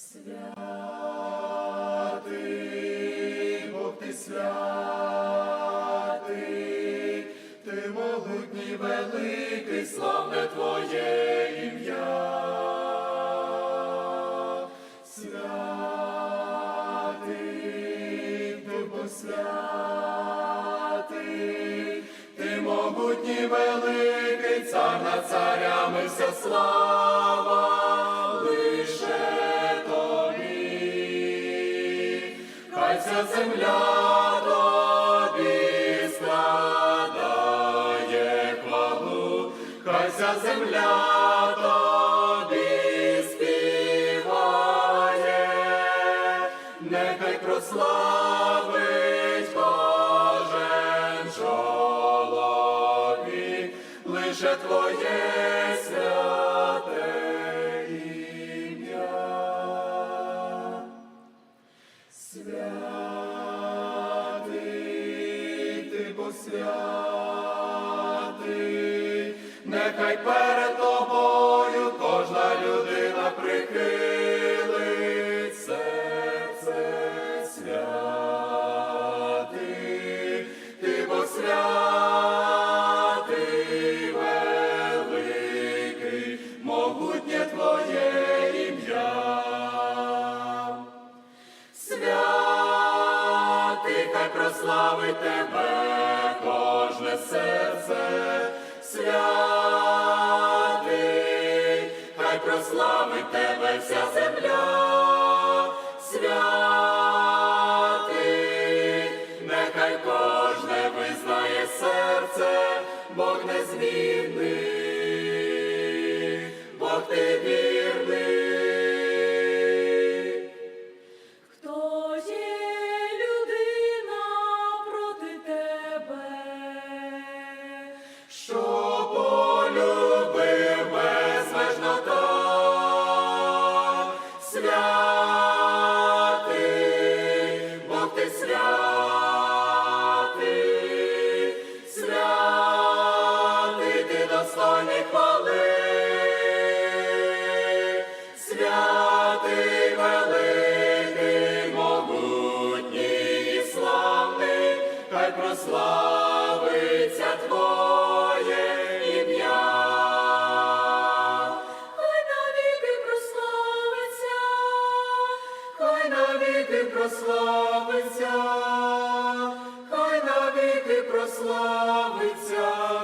Святий, Бог ти святий, ти могутній великий, славне Твоє ім'я. Святий, ти Бог святий, ти могутній великий, цар над царями вся слава Хай вся земля тобі складає хвалу, хай вся земля тобі співає, нехай прославить кожен чоловік, лише твоє святе ім'я. Святий, нехай перед тобою кожна людина прихилить серце святий, ти бо святий, великий, могутнє твоє ім'я. Святий, хай прославить тебе прославить тебе вся земля, святий, нехай кожне визнає серце, Бог незмінний, Бог ти вірний. прославиться Твоє ім'я, хай навіки прославиться, хай навіки прославиться, хай навіки прославиться.